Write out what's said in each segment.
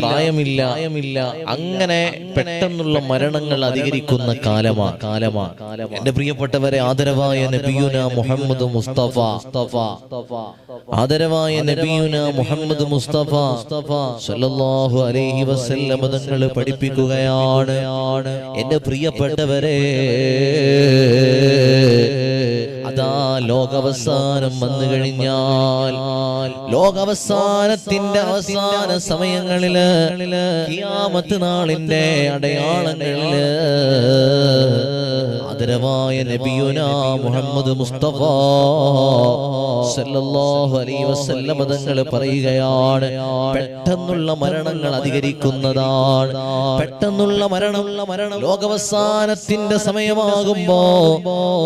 പ്രായമില്ല അങ്ങനെ പെട്ടെന്നുള്ള മരണങ്ങൾ അധികരിക്കുന്ന കാലമാ കാലമാ എന്റെ പ്രിയപ്പെട്ടവരെ ആദരവായ നബിയുന മുഹമ്മദ് മുസ്തഫ. ആദരവായ നബിയുന മുഹമ്മദ് മുസ്തഫ. മുസ്തഫ. സല്ലല്ലാഹു അലൈഹി വസല്ലം തങ്ങൾ പഠിപ്പിക്കുകയാണ്. എന്റെ പ്രിയപ്പെട്ടവരെ അതാ ലോകാവസാനം വന്നു കഴിഞ്ഞാൽ ലോകാവസാനത്തിന്റെ അവസാന സമയങ്ങളിൽ കിയാമത്ത് നാളിന്റെ അടയാളങ്ങളിൽ ആദരവായ നബിയുന മുഹമ്മദ് മുസ്തഫ സല്ലല്ലാഹു അലൈഹി വസല്ലം തങ്ങൾ പറയുകയാണ് പെട്ടെന്നുള്ള മരണങ്ങൾ അധികരിക്കുന്നതാണ്. പെട്ടെന്നുള്ള മരണമുള്ള മരണം ലോകവസാനത്തിന്റെ സമയമാകുമ്പോ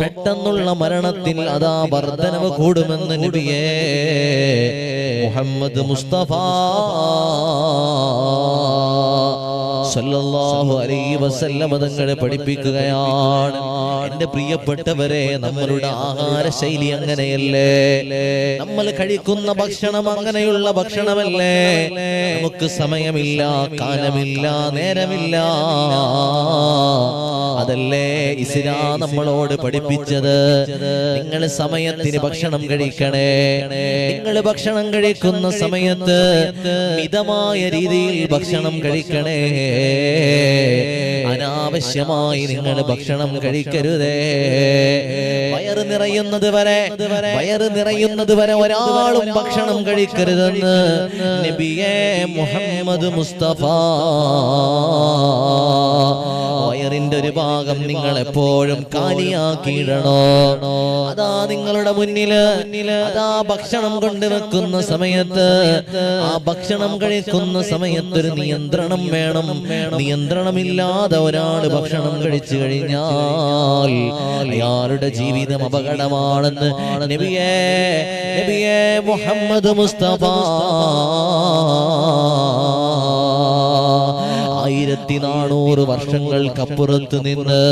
പെട്ടെന്നുള്ള മരണത്തിൽ അതാ വർധനവ് കൂടുമെന്ന് നബിയേ മുഹമ്മദ് മുസ്തഫ സല്ലല്ലാഹു അലൈഹി വസല്ലമ തങ്ങളെ പഠിപ്പിക്കുകയാണ്. എന്റെ പ്രിയപ്പെട്ടവരെ നമ്മളുടെ ആഹാര ശൈലി അങ്ങനെയല്ലേ? നമ്മൾ കഴിക്കുന്ന ഭക്ഷണം അങ്ങനെയുള്ള ഭക്ഷണമല്ലേ? നമുക്ക് സമയമില്ല കാലമില്ല നേരമില്ല. അതല്ലേ ഇസ്ലാം നമ്മളോട് പഠിപ്പിച്ചത്? നിങ്ങൾ സമയത്തിന് ഭക്ഷണം കഴിക്കണേ. നിങ്ങൾ ഭക്ഷണം കഴിക്കുന്ന സമയത്ത് മിതമായ രീതിയിൽ ഭക്ഷണം കഴിക്കണേ. അനാവശ്യമായി നിങ്ങൾ ഭക്ഷണം കഴിക്കരുതേ. വയറ് നിറയുന്നത് വരെ വയറ് നിറയുന്നത് വരെ ഒരാളും ഭക്ഷണം കഴിക്കരുതെന്ന് നബിയേ മുഹമ്മദ് മുസ്തഫ. വയറിന്റെ ഒരു ഭാഗം നിങ്ങൾ എപ്പോഴും കാലിയാക്കിയിടണോ അതാ നിങ്ങളുടെ മുന്നിൽ അതാ ഭക്ഷണം കൊണ്ടുവെക്കുന്ന സമയത്ത് ആ ഭക്ഷണം കഴിക്കുന്ന സമയത്തൊരു നിയന്ത്രണം വേണം. നിയന്ത്രണമില്ലാതെ ഒരാൾ ഭക്ഷണം കഴിച്ചു കഴിഞ്ഞാൽ അയാളുടെ ജീവിതം അപകടമാണെന്ന് നബിയേ നബിയേ മുഹമ്മദ് മുസ്തഫ. ആയിരത്തി നാനൂറ് വർഷങ്ങൾക്കപ്പുറത്ത് നിന്ന്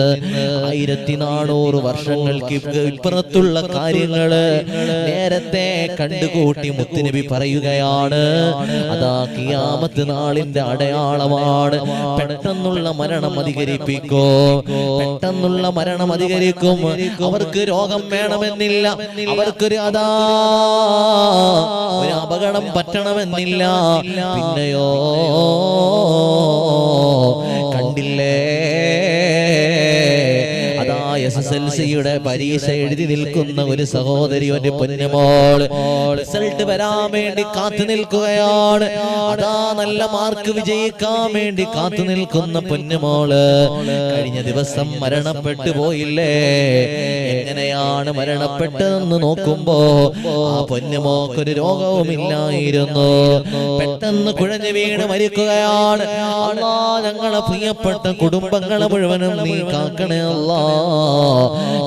ആയിരത്തി നാനൂറ് വർഷങ്ങൾക്ക് ഇപ്പുറത്തുള്ള കാര്യങ്ങൾ നേരത്തെ കണ്ടുകൂട്ടി മുത്തുനബി പറയുകയാണ്. അതാ കിയാമത്ത് നാളിന്റെ അടയാളമാണ്. പെട്ടെന്നുള്ള മരണം അധികരിപ്പിക്കോ. പെട്ടെന്നുള്ള മരണം അധികരിക്കും. അവർക്ക് രോഗം വേണമെന്നില്ല. അവർക്കൊരു അതാ ഒരു അപകടം പറ്റണമെന്നില്ല. പിന്നെയോ കണ്ടില്ലേ? എസ് എൽ സിയുടെ പരീക്ഷ എഴുതി നിൽക്കുന്ന ഒരു സഹോദരി ഒരു പൊന്നുമോൾ. റിസൾട്ട് വരാൻ വേണ്ടി കാത്തു നിൽക്കുകയാണ്. അതാ നല്ല മാർക്ക് വിജയിക്കാൻ വേണ്ടി കാത്തു നിൽക്കുന്ന പൊന്നുമോൾ. കഴിഞ്ഞ ദിവസം മരണപ്പെട്ടു പോയില്ലേ? എങ്ങനെയാണ് മരണപ്പെട്ടതെന്ന് നോക്കുമ്പോ ആ പൊന്നുമോക്കൊരു രോഗവുമില്ലായിരുന്നു പെട്ടെന്ന് കുഴഞ്ഞു വീണ് മരിക്കുകയാണ്. അല്ലാ ഞങ്ങളെ പ്രിയപ്പെട്ട കുടുംബങ്ങളെ മുഴുവനും നീ കാക്കണേ അല്ലാ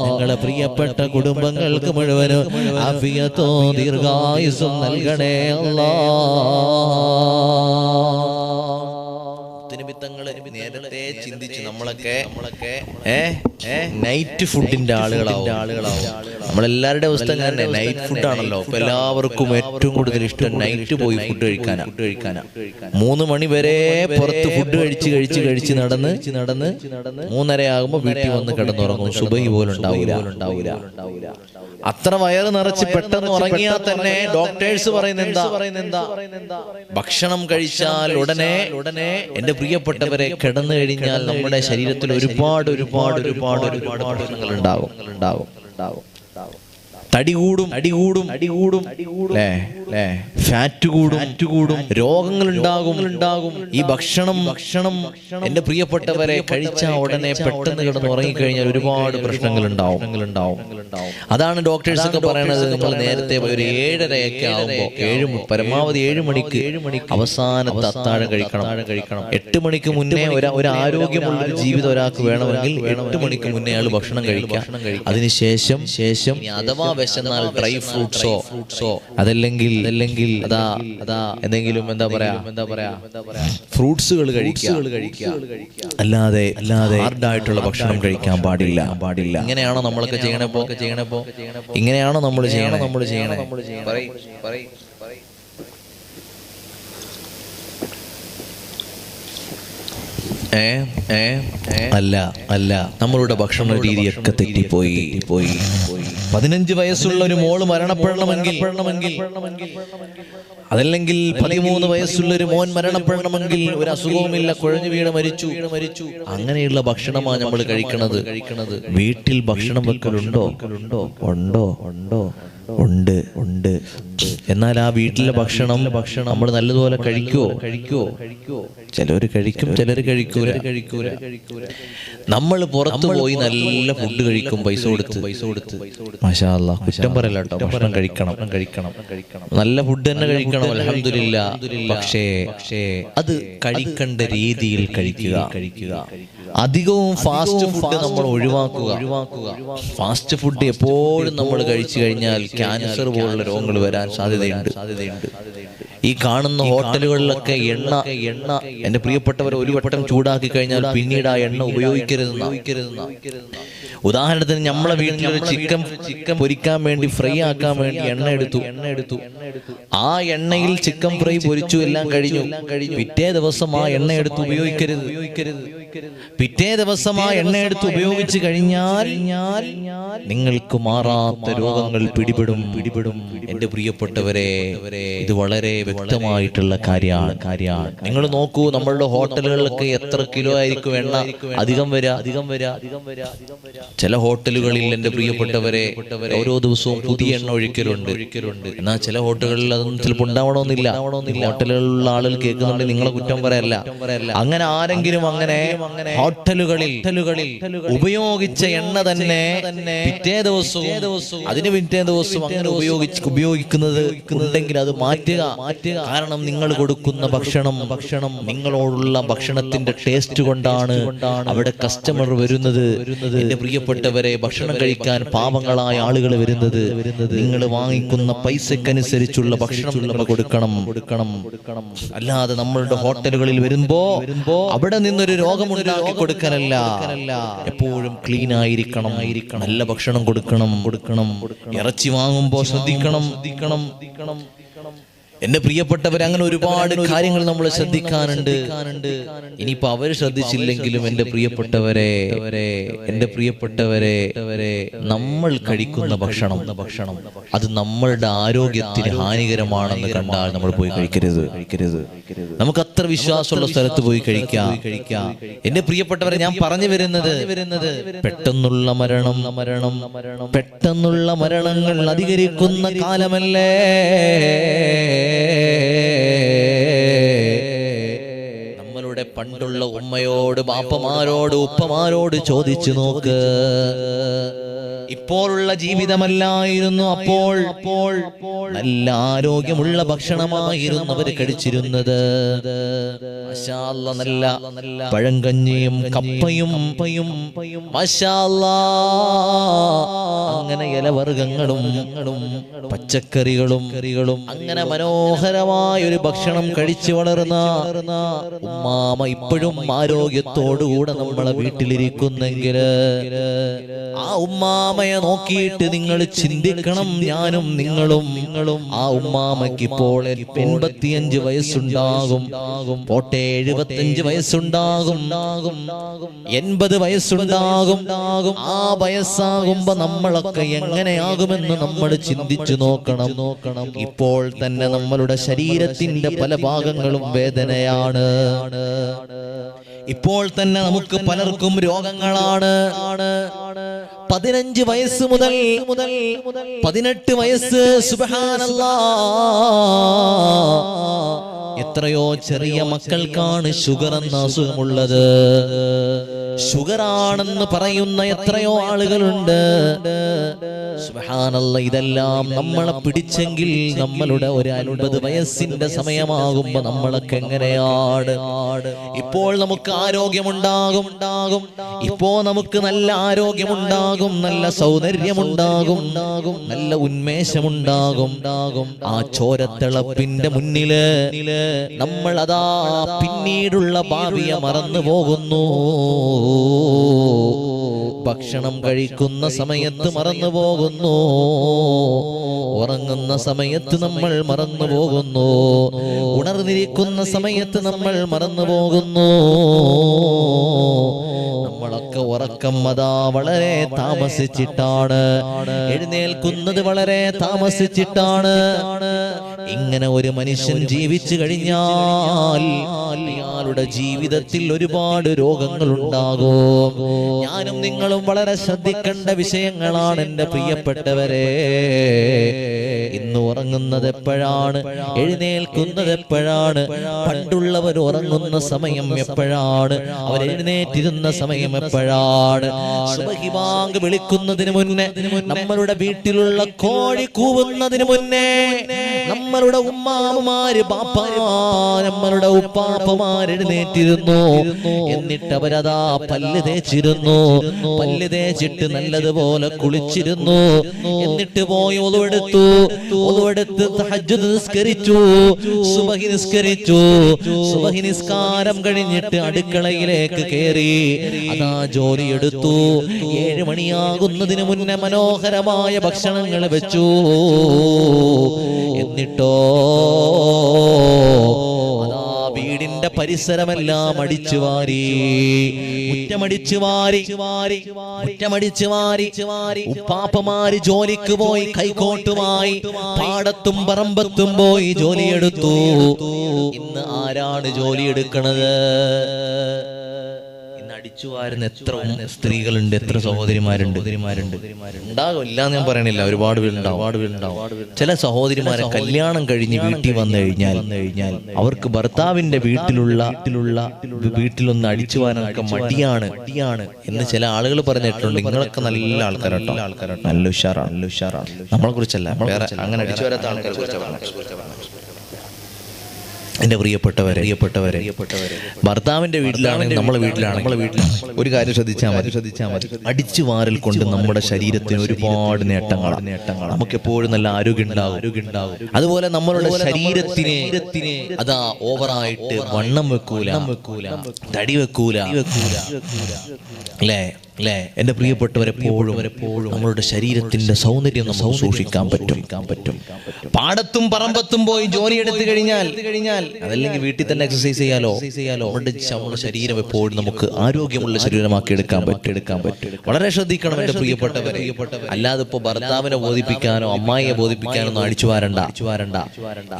ഞങ്ങളെ പ്രിയപ്പെട്ട കുടുംബങ്ങൾക്ക് മുഴുവനും അഫിയത്തോ ദീർഘായുസും നൽകണേ അല്ലാ നിമിത്തങ്ങൾ നേരത്തെ ചിന്തിച്ച് നമ്മളൊക്കെ നമ്മളൊക്കെ നൈറ്റ് ഫുഡിന്റെ ആളുകളാവും. ആളുകളാവും. നമ്മളെല്ലാവരുടെ അവസ്ഥ അങ്ങനെ നൈറ്റ് ഫുഡ് ആണല്ലോ. അപ്പൊ എല്ലാവർക്കും ഏറ്റവും കൂടുതൽ ഇഷ്ടം നൈറ്റ് പോയി ഫുഡ് കഴിക്കാനാ. ഫുഡ് കഴിക്കാനാ. മൂന്ന് മണി വരെ പുറത്ത് ഫുഡ് കഴിച്ച് കഴിച്ച് കഴിച്ച് നടന്ന് നടന്ന് മൂന്നര ആകുമ്പോ വീട്ടിൽ വന്ന് കിടന്നുറങ്ങും. സുബൈ പോലും ഉണ്ടാവില്ല ഉണ്ടാവില്ല അത്ര വയറ് നിറച്ച് പെട്ടെന്ന് ഉറങ്ങിയാൽ തന്നെ ഡോക്ടേഴ്സ് പറയുന്നത് എന്താ? ഭക്ഷണം കഴിച്ചാൽ ഉടനെ ഉടനെ എന്റെ പ്രിയപ്പെട്ടവരെ കിടന്നു കഴിഞ്ഞാൽ നമ്മുടെ ശരീരത്തിൽ ഒരുപാട് ഒരുപാട് ഒരുപാട് ഒരുപാട് പ്രശ്നങ്ങൾ ഉണ്ടാവും. ഉണ്ടാവും. ഉണ്ടാകും തടി കൂടും അടി കൂടും അടി കൂടും അല്ലേ അല്ലേ ഫാറ്റ് കൂടും ഫാറ്റ് കൂടും രോഗങ്ങൾ ഉണ്ടാകും ഉണ്ടാകും ഈ ഭക്ഷണം ഭക്ഷണം എന്റെ പ്രിയപ്പെട്ടവരെ കഴിച്ച ഉടനെ പെട്ടെന്ന് കിടന്ന് ഉറങ്ങിക്കഴിഞ്ഞാൽ ഒരുപാട് പ്രശ്നങ്ങൾ ഉണ്ടാവും ഉണ്ടാവും അതാണ് ഡോക്ടേഴ്സ് ഒക്കെ പറയുന്നത് നമ്മൾ നേരത്തെ ഒരു ഏഴരയൊക്കെ ആവുമ്പോൾ ഏഴ് പരമാവധി ഏഴ് മണിക്ക് ഏഴ് മണിക്ക് അവസാനത്തെ അത്താഴം കഴിക്കണം. കഴിക്കണം. എട്ട് മണിക്ക് മുന്നേ ഒരു ഒരു ആരോഗ്യമുള്ള ഒരു ജീവിതം ഒരാൾക്ക് വേണമെങ്കിൽ എട്ട് മണിക്ക് മുന്നേ അയാൾ ഭക്ഷണം കഴിക്കാം. അതിനുശേഷം ശേഷം അഥവാ വിശന്നാൽ ഡ്രൈ ഫ്രൂട്ട്സോ ഫ്രൂട്ട്സോ അതല്ലെങ്കിൽ അല്ലെങ്കിൽ അതാ അതാ എന്തെങ്കിലും എന്താ പറയാ? എന്താ പറയാ? ഫ്രൂട്ട്സുകൾ കഴിക്കുക. അല്ലാതെ അല്ലാതെ ഹാർഡായിട്ടുള്ള ഭക്ഷണം കഴിക്കാൻ പാടില്ല. പാടില്ല. ഇങ്ങനെയാണോ നമ്മളൊക്കെ ചെയ്യണപ്പോ ചെയ്യണപ്പോ ഇങ്ങനെയാണോ നമ്മൾ ചെയ്യണം? നമ്മൾ ചെയ്യണം? പറയ് പറയ് പറയ്. ഏ ഏ അല്ല അല്ല. നമ്മളുടെ ഭക്ഷണ രീതിയൊക്കെ തെറ്റിപ്പോയി. പോയി പതിനഞ്ച് വയസ്സുള്ള ഒരു മോൾ മരണപ്പെടണമെങ്കിൽ അതല്ലെങ്കിൽ പതിമൂന്ന് വയസ്സുള്ള ഒരു മോൻ മരണപ്പെടണമെങ്കിൽ ഒരു അസുഖവുമില്ല കുഴഞ്ഞു വീണ് മരിച്ചു. മരിച്ചു അങ്ങനെയുള്ള ഭക്ഷണമാണ് നമ്മൾ കഴിക്കണത്. കഴിക്കണത് വീട്ടിൽ ഭക്ഷണം വെക്കലുണ്ടോ? ഉണ്ടോ ഉണ്ടോ? ഉണ്ടോ? ഉണ്ട്. ഉണ്ട്. എന്നാൽ ആ വീട്ടിലെ ഭക്ഷണം ഭക്ഷണം നമ്മൾ നല്ലതുപോലെ കഴിക്കുവോ കഴിക്കുവോ കഴിക്കുവോ ചിലര് കഴിക്കും ചിലർ കഴിക്കൂല കഴിക്കൂല. നമ്മൾ പുറത്തു പോയി നല്ല ഫുഡ് കഴിക്കും പൈസ കൊടുത്ത്. പൈസ കൊടുത്ത്. മാഷാ അല്ലാ കുറ്റം പറയല്ല കേട്ടോ. ഭക്ഷണം കഴിക്കണം. കഴിക്കണം. കഴിക്കണം. നല്ല ഫുഡ് തന്നെ കഴിക്കണം അലഹമില്ല പക്ഷേ പക്ഷേ അത് കഴിക്കേണ്ട രീതിയിൽ കഴിക്കുക. കഴിക്കുക. അധികവും ഫാസ്റ്റ് ഫുഡ് നമ്മൾ ഒഴിവാക്കുക. ഒഴിവാക്കുക. ഫാസ്റ്റ് ഫുഡ് എപ്പോഴും നമ്മൾ കഴിച്ചു കഴിഞ്ഞാൽ ക്യാൻസർ പോലുള്ള രോഗങ്ങൾ വരാൻ സാധ്യതയുണ്ട്. സാധ്യതയുണ്ട്. ഈ കാണുന്ന ഹോട്ടലുകളിലൊക്കെ എണ്ണ എണ്ണ എന്റെ പ്രിയപ്പെട്ടവർ ഒരു വട്ടം ചൂടാക്കി കഴിഞ്ഞാൽ പിന്നീട് ആ എണ്ണ ഉപയോഗിക്കരുതെന്ന്. ഉദാഹരണത്തിന് നമ്മളെ വീട്ടിൽ ചിക്കൻ ചിക്കൻ പൊരിക്കാൻ വേണ്ടി ഫ്രൈ ആക്കാൻ വേണ്ടി എണ്ണ എടുത്തു. എണ്ണ എടുത്തു. ആ എണ്ണയിൽ ചിക്കൻ ഫ്രൈ പൊരിച്ചു എല്ലാം കഴിഞ്ഞു. പിറ്റേ ദിവസം ആ എണ്ണ എടുത്ത് ഉപയോഗിക്കരുത്. ഉപയോഗിക്കരുത്. പിറ്റേ ദിവസം ആ എണ്ണ എടുത്ത് ഉപയോഗിച്ച് കഴിഞ്ഞാൽ നിങ്ങൾക്ക് മാറാത്ത രോഗങ്ങൾ പിടിപെടും. പിടിപെടും. എന്റെ പ്രിയപ്പെട്ടവരെ ഇത് വളരെ വ്യക്തമായിട്ടുള്ള കാര്യമാണ്. കാര്യമാണ്. നിങ്ങൾ നോക്കൂ നമ്മളുടെ ഹോട്ടലുകളിലൊക്കെ എത്ര കിലോ ആയിരിക്കും എണ്ണ അധികം വരാ? അധികം വരാ? അധികം വരാ? ചില ഹോട്ടലുകളിൽ എന്റെ പ്രിയപ്പെട്ടവരെ ഓരോ ദിവസവും പുതിയ എണ്ണ ഒഴിക്കലുണ്ട്. ഒഴിക്കലുണ്ട്. എന്നാൽ ചില ഹോട്ടലുകളിൽ അതൊന്നും ചിലപ്പോൾ ഉണ്ടാവണമെന്നില്ല. ഹോട്ടലുകളിലുള്ള ആളുകൾ കേൾക്കുന്നുണ്ടെങ്കിൽ നിങ്ങളെ കുറ്റം പറയല്ല. അങ്ങനെ ആരെങ്കിലും അങ്ങനെ ഹോട്ടലുകളിൽ ഹോട്ടലുകളിൽ ഉപയോഗിച്ച എണ്ണ തന്നെ പിറ്റേ ദിവസവും അതിന് പിറ്റേ ദിവസവും അങ്ങനെ ഉപയോഗിച്ച് ഉപയോഗിക്കുന്നത് ഉണ്ടെങ്കിൽ അത് മാറ്റുക. മാറ്റുക. കാരണം നിങ്ങൾ കൊടുക്കുന്ന ഭക്ഷണം ഭക്ഷണം നിങ്ങളോടുള്ള ഭക്ഷണത്തിന്റെ ടേസ്റ്റ് കൊണ്ടാണ് അവിടെ കസ്റ്റമർ വരുന്നത്. എന്റെ പ്രിയപ്പെട്ടവരെ ഭക്ഷണം കഴിക്കാൻ പാപങ്ങളായ ആളുകൾ വരുന്നത്. നിങ്ങൾ വാങ്ങിക്കുന്ന പൈസക്കനുസരിച്ചുള്ള ഭക്ഷണം നമ്മൾ കൊടുക്കണം. കൊടുക്കണം. കൊടുക്കണം അല്ലാതെ നമ്മളുടെ ഹോട്ടലുകളിൽ വരുമ്പോ അവിടെ നിന്നൊരു രോഗമുണ്ടാക്കി കൊടുക്കാനല്ല എപ്പോഴും ക്ലീൻ ആയിരിക്കണം. നല്ല ഭക്ഷണം കൊടുക്കണം. കൊടുക്കണം. ഇറച്ചി വാങ്ങുമ്പോ ശ്രദ്ധിക്കണം. ശ്രദ്ധിക്കണം. ശ്രദ്ധിക്കണം. എന്റെ പ്രിയപ്പെട്ടവർ അങ്ങനെ ഒരുപാട് കാര്യങ്ങൾ നമ്മൾ ശ്രദ്ധിക്കാനുണ്ട്. ഇനിയിപ്പോ അവർ ശ്രദ്ധിച്ചില്ലെങ്കിലും എന്റെ പ്രിയപ്പെട്ടവരെ എന്റെ പ്രിയപ്പെട്ടവരെ നമ്മൾ കഴിക്കുന്ന ഭക്ഷണം ഭക്ഷണം അത് നമ്മളുടെ ആരോഗ്യത്തിന് ഹാനികരമാണെന്ന് കണ്ടാൽ നമ്മൾ പോയി കഴിക്കരുത്. കഴിക്കരുത്. നമുക്ക് അത്ര വിശ്വാസമുള്ള സ്ഥലത്ത് പോയി കഴിക്കാം. കഴിക്കാം. എന്റെ പ്രിയപ്പെട്ടവരെ ഞാൻ പറഞ്ഞു വരുന്നത് വരുന്നത് പെട്ടെന്നുള്ള മരണം മരണം പെട്ടെന്നുള്ള മരണങ്ങൾ അധികരിക്കുന്ന കാലമല്ലേ? പണ്ടുള്ള ഉമ്മയോട് ബാപ്പമാരോട് ഉപ്പമാരോട് ചോദിച്ചു നോക്ക്. ഇപ്പോഴുള്ള ജീവിതമല്ലായിരുന്നു അപ്പോൾ അപ്പോൾ നല്ല ആരോഗ്യമുള്ള ഭക്ഷണമായിരുന്നു അവർ കഴിച്ചിരുന്നത്. നല്ല പഴങ്കഞ്ഞിയും കപ്പയും. അങ്ങനെ ഇലവർഗങ്ങളും പച്ചക്കറികളും കറികളും അങ്ങനെ മനോഹരമായ ഒരു ഭക്ഷണം കഴിച്ചു വളർന്ന ഉമ്മാമ ഇപ്പോഴും ആരോഗ്യത്തോടുകൂടെ നമ്മളെ വീട്ടിലിരിക്കുന്നെങ്കിൽ ആ ഉമ്മാമയെ നോക്കിയിട്ട് നിങ്ങൾ ചിന്തിക്കണം ഞാനും നിങ്ങളും നിങ്ങളും ആ ഉമ്മാമയ്ക്ക് ഇപ്പോൾ എൺപത്തിയഞ്ച് വയസ്സുണ്ടാകും പോട്ടെ എഴുപത്തിയഞ്ച് വയസ്സുണ്ടാകും. എൺപത് വയസ്സുണ്ടാകും. ആ വയസ്സാകുമ്പോ നമ്മളൊക്കെ എങ്ങനെയാകുമെന്ന് നമ്മൾ ചിന്തിച്ചു നോക്കണം. നോക്കണം ഇപ്പോൾ തന്നെ നമ്മളുടെ ശരീരത്തിന്റെ പല ഭാഗങ്ങളും വേദനയാണ്. ഇപ്പോൾ തന്നെ നമുക്ക് പലർക്കും രോഗങ്ങളാണ്. പതിനഞ്ച് വയസ്സ് മുതൽ മുതൽ പതിനെട്ട് വയസ്സ് സുബഹാനല്ലാ. എത്രയോ ചെറിയ മക്കൾക്കാണ് ഷുഗർ എന്ന അസുഖമുള്ളത്. ഷുഗറാണെന്ന് പറയുന്ന എത്രയോ ആളുകളുണ്ട്. സുബ്ഹാനല്ലാ ഇതെല്ലാം നമ്മളെ പിടിച്ചെങ്കിൽ നമ്മളുടെ ഒരു അൻപത് വയസ്സിന്റെ സമയമാകുമ്പോ നമ്മളൊക്കെ എങ്ങനെയാണ്? ഇപ്പോൾ നമുക്ക് ആരോഗ്യമുണ്ടാകും. ഇപ്പോ നമുക്ക് നല്ല ആരോഗ്യമുണ്ടാകും. നല്ല സൗന്ദര്യമുണ്ടാകും നല്ല ഉന്മേഷമുണ്ടാകും. ഉണ്ടാകും ആ ചോരത്തിളപ്പിന്റെ മുന്നിൽ നമ്മൾ അതാ പിന്നീടുള്ള ഭാവിയെ മറന്നു പോകുന്നു. ഭക്ഷണം കഴിക്കുന്ന സമയത്ത് മറന്നു പോകുന്നു. ഉറങ്ങുന്ന സമയത്ത് നമ്മൾ മറന്നു പോകുന്നു. ഉണർന്നിരിക്കുന്ന സമയത്ത് നമ്മൾ മറന്നു പോകുന്നു. നമ്മളൊക്കെ ഉറക്കം അതാ വളരെ താമസിച്ചിട്ടാണ്. എഴുന്നേൽക്കുന്നത് വളരെ താമസിച്ചിട്ടാണ്. ഇങ്ങനെ ഒരു മനുഷ്യൻ ജീവിച്ചു കഴിഞ്ഞാൽ അയാളുടെ ജീവിതത്തിൽ ഒരുപാട് രോഗങ്ങൾ ഉണ്ടാകും ഞാനും നിങ്ങളും വളരെ ശ്രദ്ധിക്കേണ്ട വിഷയങ്ങളാണ് എന്റെ പ്രിയപ്പെട്ടവരെ. ഇന്ന് ഉറങ്ങുന്നത് എപ്പോഴാണ്? എഴുന്നേൽക്കുന്നത് എപ്പോഴാണ്? പണ്ടുള്ളവർ ഉറങ്ങുന്ന സമയം എപ്പോഴാണ്? അവർ എഴുന്നേറ്റിരുന്ന സമയം എപ്പോഴാണ്? സുബഹിവാങ്ക് വിളിക്കുന്നതിന് മുന്നേ നമ്മളുടെ വീട്ടിലുള്ള കോഴി കൂവുന്നതിന് മുന്നേ നമ്മളുടെ ഉമ്മാമാര് പാപ്പ നമ്മളുടെ ഉപ്പാപ്പമാർ എഴുന്നേറ്റിരുന്നു എന്നിട്ട് അവരതാ പല്ല് തേച്ചിരുന്നു. പല്ല് തേച്ചിട്ട് നല്ലതുപോലെ കുളിച്ചിരുന്നു. എന്നിട്ട് പോയി ഒതുവെടുത്തു ഒതുവെടുത്ത് നിസ്കരിച്ചു. സുബഹി നിസ്കരിച്ചു. സുബഹി നിസ്കാരം കഴിഞ്ഞിട്ട് അടുക്കളയിലേക്ക് കയറി. അതാ ജോലി എടുത്തു. ഏഴ് മണിയാകുന്നതിന് മുന്നേ മനോഹരമായ ഭക്ഷണങ്ങൾ വെച്ചു. എന്നിട്ടോ വീടിന്റെ പരിസരമെല്ലാം അടിച്ചു വാരി. മുറ്റമടിച്ചു വാരി. മുറ്റമടിച്ചു വാരി. ഉപ്പാപ്പമാര് ജോലിക്ക് പോയി കൈക്കോട്ടുമായി പാടത്തും പറമ്പത്തും പോയി ജോലിയെടുത്തു. ഇന്ന് ആരാണ് ജോലിയെടുക്കണത്? അടിച്ചു വാരുന്ന എത്ര സ്ത്രീകളുണ്ട് എത്ര സഹോദരിമാരുണ്ട്. ഉണ്ടാകും. ഇല്ല ഞാൻ പറയണില്ല. ഒരുപാട് പേരുണ്ടാവും. ഒരുപാട് പേരുണ്ടാവും. ചില സഹോദരിമാരെ കല്യാണം കഴിഞ്ഞ് വീട്ടിൽ വന്നു കഴിഞ്ഞാൽ കഴിഞ്ഞാൽ അവർക്ക് ഭർത്താവിന്റെ വീട്ടിലുള്ള വീട്ടിലുള്ള വീട്ടിലൊന്ന് അടിച്ചു വാരാനൊക്കെ മടിയാണ്. മടിയാണ് എന്ന് ചില ആളുകൾ പറഞ്ഞിട്ടുണ്ട്. നിങ്ങളൊക്കെ നല്ല ആൾക്കാരാട്ടോ. ആൾക്കാരാട്ടോ. നല്ല ഉഷാറാണ്. നല്ല ഉഷാറാണ്. നമ്മളെ കുറിച്ചല്ല. വേറെ അങ്ങനെ അടിച്ചു വരാത്ത ആൾക്കാരെ കുറിച്ചാണ് എന്റെ പ്രിയപ്പെട്ടവരെ പ്രിയപ്പെട്ടവരെ പ്രിയപ്പെട്ടവരെ. ഭർത്താവിന്റെ വീട്ടിലാണെങ്കിൽ നമ്മളെ വീട്ടിലാണ്. നമ്മളെ വീട്ടിലാണ്. ഒരു കാര്യം ശ്രദ്ധിച്ചാൽ മതി. ശ്രദ്ധിച്ചാൽ മതി. അടിച്ചു വാരൽ കൊണ്ട് നമ്മുടെ ശരീരത്തിന് ഒരുപാട് നേട്ടങ്ങളാണ് നേട്ടങ്ങൾ നമുക്ക് എപ്പോഴും നല്ല ആരോഗ്യം ഉണ്ടാവും. ആരോഗ്യം ഉണ്ടാവും. അതുപോലെ നമ്മളുടെ ശരീരത്തിന് അതാ ഓവറായിട്ട് വണ്ണം വെക്കൂല. വെക്കൂല. തടി വെക്കൂല. വെക്കൂല. അല്ലേ? അല്ലേ? എന്റെ പ്രിയപ്പെട്ടവരെപ്പോഴും എപ്പോഴും നമ്മളുടെ ശരീരത്തിന്റെ സൗന്ദര്യം നമുക്ക് സൂക്ഷിക്കാൻ പറ്റും. പറ്റും. പാടത്തും പറമ്പത്തും പോയി ജോലി എടുത്തു കഴിഞ്ഞാൽ കഴിഞ്ഞാൽ അതല്ലെങ്കിൽ വീട്ടിൽ തന്നെ എക്സസൈസ് ചെയ്യാലോ? ചെയ്യാലോ? നമ്മുടെ നമ്മുടെ ശരീരം എപ്പോഴും നമുക്ക് ആരോഗ്യമുള്ള ശരീരമാക്കി എടുക്കാൻ പറ്റും. എടുക്കാൻ പറ്റും. വളരെ ശ്രദ്ധിക്കണം എന്റെ പ്രിയപ്പെട്ടവർ അല്ലാതെ ഇപ്പോ ഭർത്താവിനെ ബോധിപ്പിക്കാനോ അമ്മായിയെ ബോധിപ്പിക്കാനോ ഒന്നും അടിച്ചു വാരണ്ട. അടിച്ചു വാരണ്ട.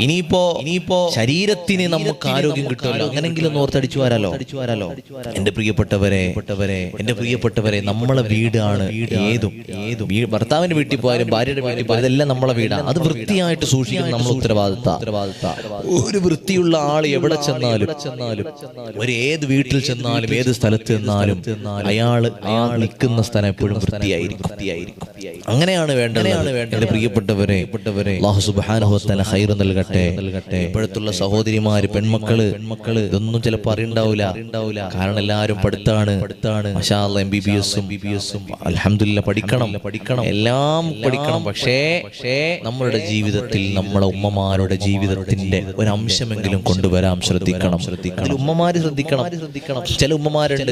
ഇനിയിപ്പോ ഇനിയിപ്പോ ശരീരത്തിന് നമുക്ക് ആരോഗ്യം കിട്ടുമല്ലോ. അങ്ങനെങ്കിലും ഓർത്തടിച്ചു വാരാലോ? അടിച്ചു വാരാലോ. എന്റെ പ്രിയപ്പെട്ടവരെ എന്റെ പ്രിയപ്പെട്ടവരെ നമ്മളെ വീടാണ് ഏതും. ഏതും. ഭർത്താവിന്റെ വീട്ടിൽ പോയാലും ഭാര്യയുടെ വീട്ടിൽ പോയാലും ഇതെല്ലാം നമ്മളെ വീടാണ്. അത് വൃത്തിയായിട്ട് സൂക്ഷിക്കുന്ന നമ്മൾ ഉത്തരവാദിത്ത ഉത്തരവാദിത്ത ഒരു വൃത്തിയുള്ള ആൾ എവിടെ ചെന്നാലും ചെന്നാലും ഒരു ഏത് വീട്ടിൽ ചെന്നാലും ഏത് സ്ഥലത്ത് ചെന്നാലും അയാൾ ആ നിൽക്കുന്ന സ്ഥലം എപ്പോഴും വൃത്തിയായിരിക്കും. അങ്ങനെയാണ് വേണ്ടത്. എന്റെ പ്രിയപ്പെട്ടവരെ വതആല ഖൈർ നൽകട്ടെ. നൽകട്ടെ. ഇപ്പോഴത്തുള്ള സഹോദരിമാര് പെൺമക്കൾ പെൺമക്കൾ ഇതൊന്നും ചിലപ്പോൾ അറിയണ്ടാവില്ല അറിയണ്ടാവില്ല കാരണം എല്ലാവരും പഠിത്താണ് പഠിത്താണ് എം ബി ബി എസും ബി ബി എസും അലഹമില്ല പഠിക്കണം. പഠിക്കണം. എല്ലാം പഠിക്കണം. പക്ഷേ പക്ഷേ നമ്മളുടെ ജീവിതത്തിൽ നമ്മളെ ഉമ്മമാരുടെ ജീവിതത്തിന്റെ ഒരു അംശമെങ്കിലും കൊണ്ടുവരാം ശ്രദ്ധിക്കണം. ശ്രദ്ധിക്കണം. ഉമ്മമാര് ശ്രദ്ധിക്കണം. ശ്രദ്ധിക്കണം. ചില ഉമ്മമാരുണ്ട്.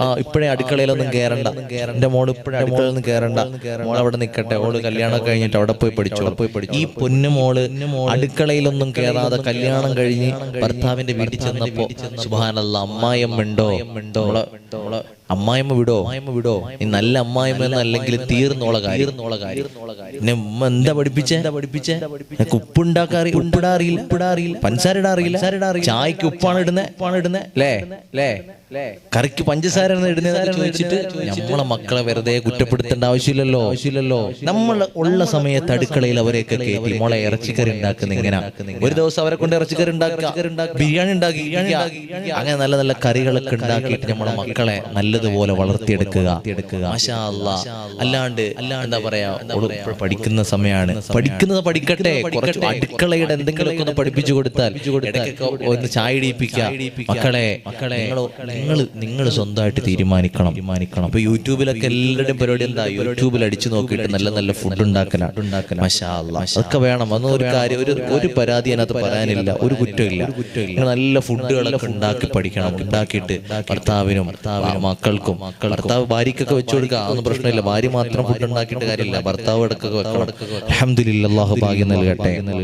ആ ഇപ്പോഴേ അടുക്കളയിലൊന്നും കേറണ്ട. എന്റെ മോൾ ഇപ്പോഴേ അടുക്കളയിലൊന്നും കയറണ്ട മോൾ അവിടെ നിൽക്കട്ടെ ഓൾ കല്യാണം കഴിഞ്ഞിട്ട് അവിടെ പോയി പഠിച്ചു. അവിടെ പോയി പഠിച്ചു. ഈ പൊന്നു മോൾ അടുക്കളയിലൊന്നും കയറാതെ കല്യാണം കഴിഞ്ഞ് ഭർത്താവിന്റെ വീട്ടിൽ ചെന്നപ്പോ സുബാനല്ല അമ്മായിയമ്മ ഉണ്ടോ? ഉണ്ടോ? അമ്മായിമ്മ വിടോ? അമ്മായിമ്മ വിടോ? നീ നല്ല അമ്മായിമ്മ എന്നല്ലെങ്കിൽ തീർന്നോള കാര്യം. തീർന്നോള കാര്യം. എന്താ പഠിപ്പിച്ചേ? എന്താ പഠിപ്പിച്ച? നിനക്ക് ഉപ്പുണ്ടാക്കാറി ഉപ്പിടാറിയില്ല ഉപ്പിടാറിയില്ല പഞ്ചസാര ഇടാറിയില്ല ചായക്ക് ഉപ്പാണ് ഇടുന്നത് ഉപ്പാണ് ഇടുന്നത് അല്ലേ അല്ലേ കറിക്ക് പഞ്ചസാര ചോദിച്ചിട്ട് നമ്മളെ മക്കളെ വെറുതെ കുറ്റപ്പെടുത്തേണ്ട ആവശ്യമില്ലല്ലോ. ആവശ്യമില്ലല്ലോ. നമ്മൾ ഉള്ള സമയത്ത് അടുക്കളയിൽ അവരെയൊക്കെ കയറ്റി മോളെ ഇറച്ചിക്കറി ഉണ്ടാക്കുന്ന ഇങ്ങനെ ഒരു ദിവസം അവരെ കൊണ്ട് ഇറച്ചിക്കറി ഉണ്ടാക്കുക. ബിരിയാണി ഉണ്ടാക്കി അങ്ങനെ നല്ല നല്ല കറികളൊക്കെ ഉണ്ടാക്കിയിട്ട് നമ്മളെ മക്കളെ നല്ലതുപോലെ വളർത്തിയെടുക്കുക. അല്ലാണ്ട് എന്താ പറയാ പഠിക്കുന്ന സമയമാണ് പഠിക്കുന്നത് പഠിക്കട്ടെ. കുറച്ച് അടുക്കളയുടെ എന്തെങ്കിലുമൊക്കെ ഒന്ന് പഠിപ്പിച്ചു കൊടുത്താൽ ഒന്ന് ചായ മക്കളെ മക്കളെ നിങ്ങൾ നിങ്ങൾ സ്വന്തമായിട്ട് തീരുമാനിക്കണം. തീരുമാനിക്കണം. അപ്പൊ യൂട്യൂബിലൊക്കെ എല്ലാവരുടെയും പരിപാടി എന്താ? യൂട്യൂബിൽ അടിച്ചു നോക്കിയിട്ട് നല്ല നല്ല ഫുഡ് ഉണ്ടാക്കലാണ്. അതൊക്കെ വേണം. അന്ന് ഒരു കാര്യം ഒരു ഒരു പരാതി അതിനകത്ത് പറയാനില്ല. ഒരു കുറ്റമില്ല. നല്ല ഫുഡുകളൊക്കെ ഉണ്ടാക്കി പഠിക്കണം. ഉണ്ടാക്കിയിട്ട് ഭർത്താവിനും മക്കൾ മക്കൾക്കും ഭർത്താവ് ഭാര്യക്കൊക്കെ വെച്ചു കൊടുക്കുക. അതൊന്നും പ്രശ്നമില്ല. ഭാര്യ മാത്രം ഫുഡ് ഉണ്ടാക്കിയിട്ട് കാര്യമില്ല. ഭർത്താവ് അടക്കൊക്കെ വെക്കണം. ഭാഗ്യം നൽകട്ടെ.